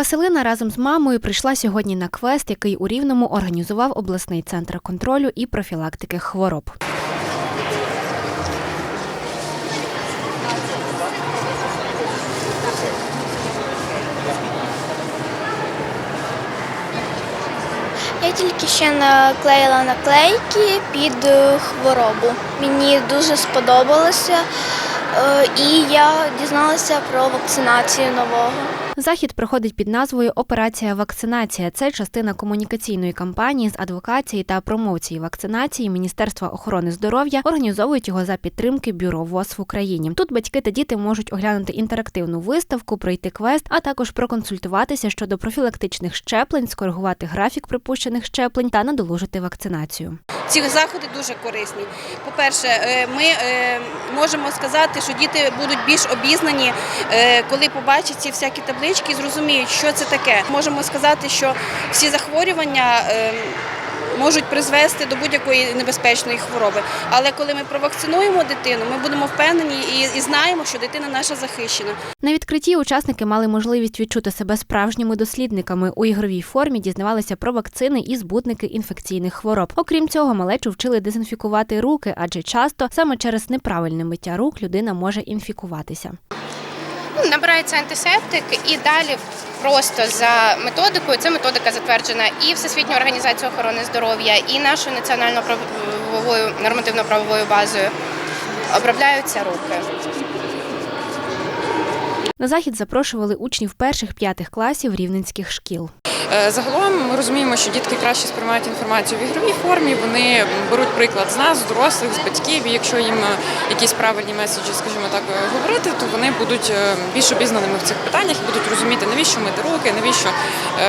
Василина разом з мамою прийшла сьогодні на квест, який у Рівному організував обласний центр контролю і профілактики хвороб. Я тільки ще наклеїла наклейки під хворобу. Мені дуже сподобалося, і я дізналася про вакцинацію нового. Захід проходить під назвою Операція вакцинація. Це частина комунікаційної кампанії з адвокації та промоції вакцинації Міністерства охорони здоров'я. Організовують його за підтримки бюро ВОЗ в Україні. Тут батьки та діти можуть оглянути інтерактивну виставку, пройти квест, а також проконсультуватися щодо профілактичних щеплень, скоригувати графік припущених щеплень та надолужити вакцинацію. Ці заходи дуже корисні. По-перше, е, ми е, можемо сказати, що діти будуть більш обізнані, е, коли побачать ці всякі таблички і зрозуміють, що це таке. Можемо сказати, що всі захворювання. Можуть призвести до будь-якої небезпечної хвороби. Але коли ми провакцинуємо дитину, ми будемо впевнені і, і знаємо, що дитина наша захищена. На відкритті учасники мали можливість відчути себе справжніми дослідниками. У ігровій формі дізнавалися про вакцини і збутники інфекційних хвороб. Окрім цього, малечу вчили дезінфікувати руки, адже часто саме через неправильне миття рук людина може інфікуватися. Набирається антисептик і далі просто за методикою. Це методика затверджена і Всесвітньою організацією охорони здоров'я, і нашою національно правовою нормативно-правовою базою. Обробляються руки. На захід запрошували учнів перших п'ятих класів рівненських шкіл. Е, Загалом ми розуміємо, що дітки краще сприймають інформацію в ігровій формі. Вони беруть приклад з нас, з дорослих, з батьків. І якщо їм е, якісь правильні меседжі, скажімо так, е, говорити, то вони будуть більш обізнаними в цих питаннях і будуть розуміти, навіщо мити руки, навіщо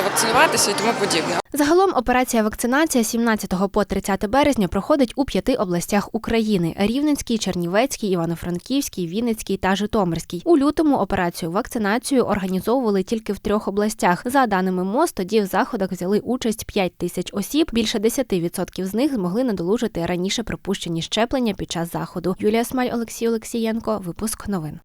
вакцинуватися і тому подібне. Загалом операція вакцинація 17 по 30 березня проходить у п'яти областях України: Рівненській, Чернівецькій, Івано-Франківській, Вінницькій та Житомирській. У лютому операцію вакцинацію організовували тільки в трьох областях. За даними МОЗ, тоді в заходах взяли участь 5 тисяч осіб. Більше 10% з них змогли надолужити раніше пропущені щеплення під час заходу. Юлія Смаль, Олексій Олексієнко. Випуск новин.